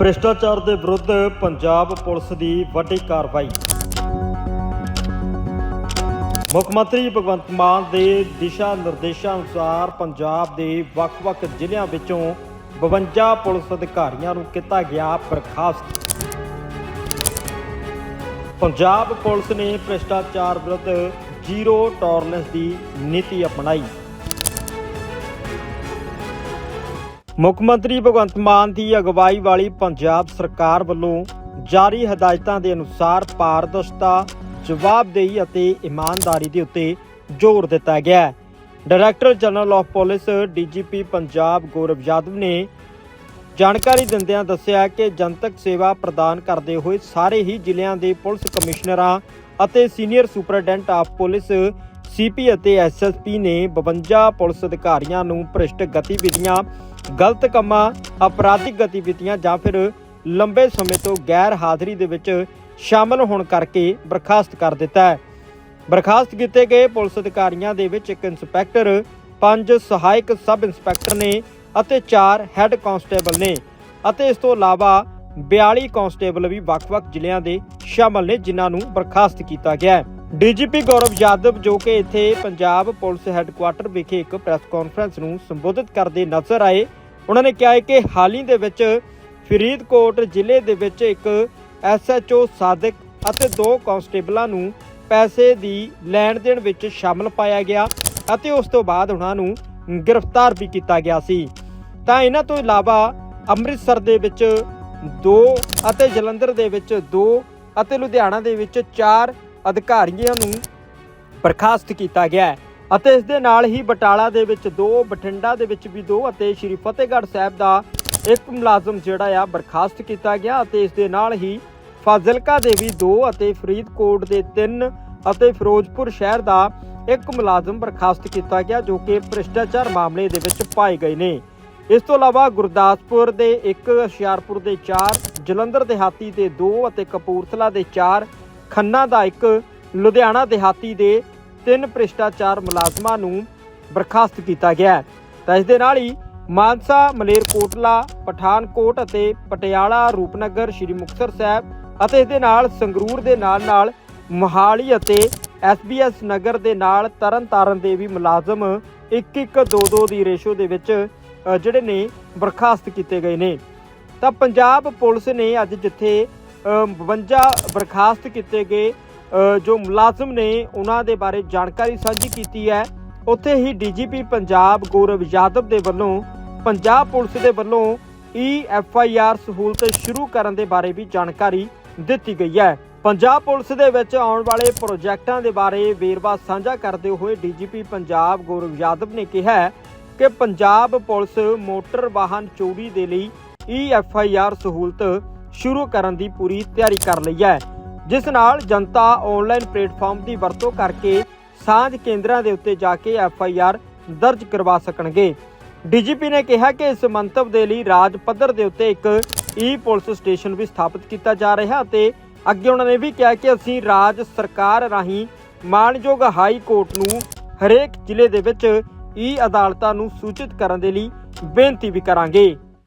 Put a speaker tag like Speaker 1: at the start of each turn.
Speaker 1: ਭ੍ਰਿਸ਼ਟਾਚਾਰ ਦੇ ਵਿਰੁੱਧ ਪੰਜਾਬ ਪੁਲਿਸ ਦੀ ਵੱਡੀ ਕਾਰਵਾਈ। ਮੁੱਖ ਮੰਤਰੀ ਭਗਵੰਤ ਮਾਨ ਦੇ ਦਿਸ਼ਾ ਨਿਰਦੇਸ਼ਾਂ ਅਨੁਸਾਰ ਪੰਜਾਬ ਦੇ ਵੱਖ-ਵੱਖ ਜ਼ਿਲ੍ਹਿਆਂ ਵਿੱਚੋਂ 52 ਪੁਲਿਸ ਅਧਿਕਾਰੀਆਂ ਨੂੰ ਕੀਤਾ ਗਿਆ ਬਰਖਾਸਤ ਪੰਜਾਬ ਪੁਲਿਸ ਨੇ ਭ੍ਰਿਸ਼ਟਾਚਾਰ ਵਿਰੁੱਧ ਜ਼ੀਰੋ ਟੋਲਰੈਂਸ ਦੀ ਨੀਤੀ ਅਪਣਾਈ। ਮੁੱਖ ਮੰਤਰੀ ਭਗਵੰਤ ਮਾਨ ਦੀ ਅਗਵਾਈ ਵਾਲੀ ਪੰਜਾਬ ਸਰਕਾਰ ਵੱਲੋਂ ਜਾਰੀ ਹਦਾਇਤਾਂ ਦੇ ਅਨੁਸਾਰ ਪਾਰਦਰਸ਼ਤਾ, ਜਵਾਬਦੇਹੀ ਅਤੇ ਇਮਾਨਦਾਰੀ ਦੇ ਉੱਤੇ ਜ਼ੋਰ ਦਿੱਤਾ ਗਿਆ ਹੈ। Director general of police DGP Punjab Gaurav Yadav ਨੇ ਜਾਣਕਾਰੀ ਦਿੰਦਿਆਂ ਦੱਸਿਆ ਕਿ ਜਨਤਕ ਸੇਵਾ ਪ੍ਰਦਾਨ ਕਰਦੇ ਹੋਏ ਸਾਰੇ ਹੀ ਜ਼ਿਲ੍ਹਿਆਂ ਦੇ ਪੁਲਿਸ ਕਮਿਸ਼ਨਰਾਂ ਅਤੇ senior superintendent of police CP ਅਤੇ ਐਸਐਸਪੀ ਨੇ 52 ਪੁਲਿਸ ਅਧਿਕਾਰੀਆਂ ਨੂੰ ਭ੍ਰਿਸ਼ਟ ਗਤੀਵਿਧੀਆਂ ਗਲਤ ਕੰਮਾਂ, ਅਪਰਾਧਿਕ ਗਤੀਵਿਧੀਆਂ ਜਾਂ ਫਿਰ ਲੰਬੇ ਸਮੇਂ ਤੋਂ ਗੈਰ ਹਾਜ਼ਰੀ ਦੇ ਵਿੱਚ ਸ਼ਾਮਲ ਹੋਣ ਕਰਕੇ ਬਰਖਾਸਤ ਕਰ ਦਿੱਤਾ ਹੈ। ਬਰਖਾਸਤ ਕੀਤੇ ਗਏ ਪੁਲਿਸ ਅਧਿਕਾਰੀਆਂ ਦੇ ਵਿੱਚ ਇੱਕ ਇੰਸਪੈਕਟਰ, ਪੰਜ ਸਹਾਇਕ ਸਬ ਇੰਸਪੈਕਟਰ ਨੇ ਅਤੇ 4 ਹੈੱਡ ਕਾਂਸਟੇਬਲ ਨੇ ਅਤੇ ਇਸ ਤੋਂ ਇਲਾਵਾ 42 ਕਾਂਸਟੇਬਲ ਵੀ ਵੱਖ-ਵੱਖ ਜ਼ਿਲ੍ਹਿਆਂ ਦੇ ਸ਼ਾਮਲ ਨੇ ਜਿਨ੍ਹਾਂ ਨੂੰ ਬਰਖਾਸਤ ਕੀਤਾ ਗਿਆ ਹੈ। ਡੀਜੀਪੀ ਗੌਰਵ ਯਾਦਵ, ਜੋ ਕਿ ਇੱਥੇ ਪੰਜਾਬ ਪੁਲਿਸ ਹੈੱਡਕੁਆਟਰ ਵਿਖੇ ਇੱਕ ਪ੍ਰੈਸ ਕਾਨਫਰੰਸ ਨੂੰ ਸੰਬੋਧਿਤ ਕਰਦੇ ਨਜ਼ਰ ਆਏ ਉਹਨਾਂ ਨੇ ਕਿਹਾ ਹੈ ਕਿ ਹਾਲ ਹੀ ਦੇ ਵਿੱਚ ਫਰੀਦਕੋਟ ਜ਼ਿਲ੍ਹੇ ਦੇ ਵਿੱਚ ਇੱਕ ਐਸਐਚਓ ਸਾਦਿਕ ਅਤੇ ਦੋ ਕਾਂਸਟੇਬਲਾਂ ਨੂੰ ਪੈਸੇ ਦੀ ਲੈਣ ਦੇਣ ਵਿੱਚ ਸ਼ਾਮਲ ਪਾਇਆ ਗਿਆ ਅਤੇ ਉਸ ਤੋਂ ਬਾਅਦ ਉਹਨਾਂ ਨੂੰ ਗ੍ਰਿਫਤਾਰ ਵੀ ਕੀਤਾ ਗਿਆ ਸੀ। ਤਾਂ ਇਹਨਾਂ ਤੋਂ ਇਲਾਵਾ ਅੰਮ੍ਰਿਤਸਰ ਦੇ ਵਿੱਚ ਦੋ ਅਤੇ ਜਲੰਧਰ ਦੇ ਵਿੱਚ ਦੋ ਅਤੇ ਲੁਧਿਆਣਾ ਦੇ ਵਿੱਚ ਚਾਰ ਅਧਿਕਾਰੀਆਂ ਨੂੰ ਬਰਖਾਸਤ ਕੀਤਾ ਗਿਆ ਹੈ। ਅਤੇ ਇਸ ਦੇ ਨਾਲ ਹੀ ਬਟਾਲਾ ਦੇ ਵਿੱਚ ਦੋ, ਬਠਿੰਡਾ ਦੇ ਵਿੱਚ ਵੀ ਦੋ ਅਤੇ ਸ਼੍ਰੀ ਫਤਿਹਗੜ੍ਹ ਸਾਹਿਬ ਦਾ ਇੱਕ ਮੁਲਾਜ਼ਮ ਜਿਹੜਾ ਆ ਬਰਖਾਸਤ ਕੀਤਾ ਗਿਆ ਅਤੇ ਇਸ ਦੇ ਨਾਲ ਹੀ ਫਾਜ਼ਿਲਕਾ ਦੇ ਵੀ ਦੋ ਅਤੇ ਫਰੀਦਕੋਟ ਦੇ ਤਿੰਨ ਅਤੇ ਫਿਰੋਜ਼ਪੁਰ ਸ਼ਹਿਰ ਦਾ ਇੱਕ ਮੁਲਾਜ਼ਮ ਬਰਖਾਸਤ ਕੀਤਾ ਗਿਆ ਜੋ ਕਿ ਭ੍ਰਿਸ਼ਟਾਚਾਰ ਮਾਮਲੇ ਦੇ ਵਿੱਚ ਪਾਏ ਗਏ ਨੇ। ਇਸ ਤੋਂ ਇਲਾਵਾ ਗੁਰਦਾਸਪੁਰ ਦੇ ਇੱਕ, ਹੁਸ਼ਿਆਰਪੁਰ ਦੇ 4 ਜਲੰਧਰ ਦਿਹਾਤੀ ਦੇ 2 ਅਤੇ ਕਪੂਰਥਲਾ ਦੇ 4 ਖੰਨਾ ਦਾ ਇੱਕ, ਲੁਧਿਆਣਾ ਦਿਹਾਤੀ ਦੇ ਤਿੰਨ ਭ੍ਰਿਸ਼ਟਾਚਾਰ ਮੁਲਾਜ਼ਮਾਂ ਨੂੰ ਬਰਖਾਸਤ ਕੀਤਾ ਗਿਆ ਹੈ। ਤਾਂ ਇਸ ਦੇ ਨਾਲ ਹੀ ਮਾਨਸਾ ਮਲੇਰਕੋਟਲਾ ਪਠਾਨਕੋਟ ਅਤੇ ਪਟਿਆਲਾ ਰੂਪਨਗਰ ਸ਼੍ਰੀ ਮੁਕਤਸਰ ਸਾਹਿਬ ਅਤੇ ਇਸ ਦੇ ਨਾਲ ਸੰਗਰੂਰ ਦੇ ਨਾਲ ਨਾਲ ਮੋਹਾਲੀ ਅਤੇ ਐਸਬੀਐਸ ਨਗਰ ਦੇ ਨਾਲ ਤਰਨਤਾਰਨ ਦੇ ਵੀ ਮੁਲਾਜ਼ਮ 1-1 2-2 ਦੀ ਰੇਸ਼ੋ ਦੇ ਵਿੱਚ ਜਿਹੜੇ ਨੇ ਬਰਖਾਸਤ ਕੀਤੇ ਗਏ ਨੇ। ਤਾਂ ਪੰਜਾਬ ਪੁਲਿਸ ਨੇ ਅੱਜ ਜਿੱਥੇ ਅ, 52 ਬਰਖਾਸਤ ਕੀਤੇ ਗਏ ਜੋ ਮੁਲਾਜ਼ਮ ਨੇ ਉਹਨਾਂ ਦੇ ਬਾਰੇ ਜਾਣਕਾਰੀ ਸਾਂਝੀ ਕੀਤੀ ਹੈ, ਉੱਥੇ ਹੀ ਡੀਜੀਪੀ ਪੰਜਾਬ ਗੌਰਵ ਯਾਦਵ ਦੇ ਵੱਲੋਂ, ਪੰਜਾਬ ਪੁਲਿਸ ਦੇ ਵੱਲੋਂ ਈ ਐਫ ਆਈ ਆਰ ਸਹੂਲਤ ਸ਼ੁਰੂ ਕਰਨ ਦੇ ਬਾਰੇ ਵੀ ਜਾਣਕਾਰੀ ਦਿੱਤੀ ਗਈ ਹੈ। ਪੰਜਾਬ ਪੁਲਿਸ ਦੇ ਵਿੱਚ ਆਉਣ ਵਾਲੇ ਪ੍ਰੋਜੈਕਟਾਂ ਦੇ ਬਾਰੇ ਵੇਰਵਾ ਸਾਂਝਾ ਕਰਦੇ ਹੋਏ ਡੀਜੀਪੀ ਪੰਜਾਬ ਗੌਰਵ ਯਾਦਵ ਨੇ ਕਿਹਾ ਕਿ ਪੰਜਾਬ ਪੁਲਿਸ ਮੋਟਰ ਵਾਹਨ ਚੋਰੀ ਦੇ ਲਈ ਈ ਐਫ ਆਈ ਆਰ ਸਹੂਲਤ ਸ਼ੁਰੂ ਕਰਨ ਦੀ ਪੂਰੀ ਤਿਆਰੀ ਕਰ ਲਈ ਹੈ। ਜਿਸ ਨਾਲ ਜਨਤਾ ਆਨਲਾਈਨ ਪਲੇਟਫਾਰਮ ਦੀ ਵਰਤੋਂ ਕਰਕੇ ਸਾਂਝ ਕੇਂਦਰਾਂ ਦੇ ਉੱਤੇ ਜਾ ਕੇ ਐਫ ਆਈ ਆਰ ਦਰਜ ਕਰਵਾ ਸਕਣਗੇ। ਡੀਜੀਪੀ ਨੇ ਕਿਹਾ ਕਿ ਇਸ ਮੰਤਵ ਦੇ ਲਈ ਰਾਜ ਪੱਧਰ ਦੇ ਉੱਤੇ ਇੱਕ ਈ ਪੁਲਿਸ ਸਟੇਸ਼ਨ ਵੀ ਸਥਾਪਿਤ ਕੀਤਾ ਜਾ ਰਿਹਾ ਅਤੇ ਅੱਗੇ ਉਹਨਾਂ ਨੇ ਵੀ ਕਿਹਾ ਕਿ ਅਸੀਂ ਰਾਜ ਸਰਕਾਰ ਰਾਹੀਂ ਮਾਨਯੋਗ ਹਾਈ ਕੋਰਟ ਨੂੰ ਹਰੇਕ ਜ਼ਿਲ੍ਹੇ ਦੇ ਵਿੱਚ ਈ ਅਦਾਲਤਾਂ ਨੂੰ ਸੂਚਿਤ ਕਰਨ ਦੇ ਲਈ ਬੇਨਤੀ ਵੀ ਕਰਾਂਗੇ।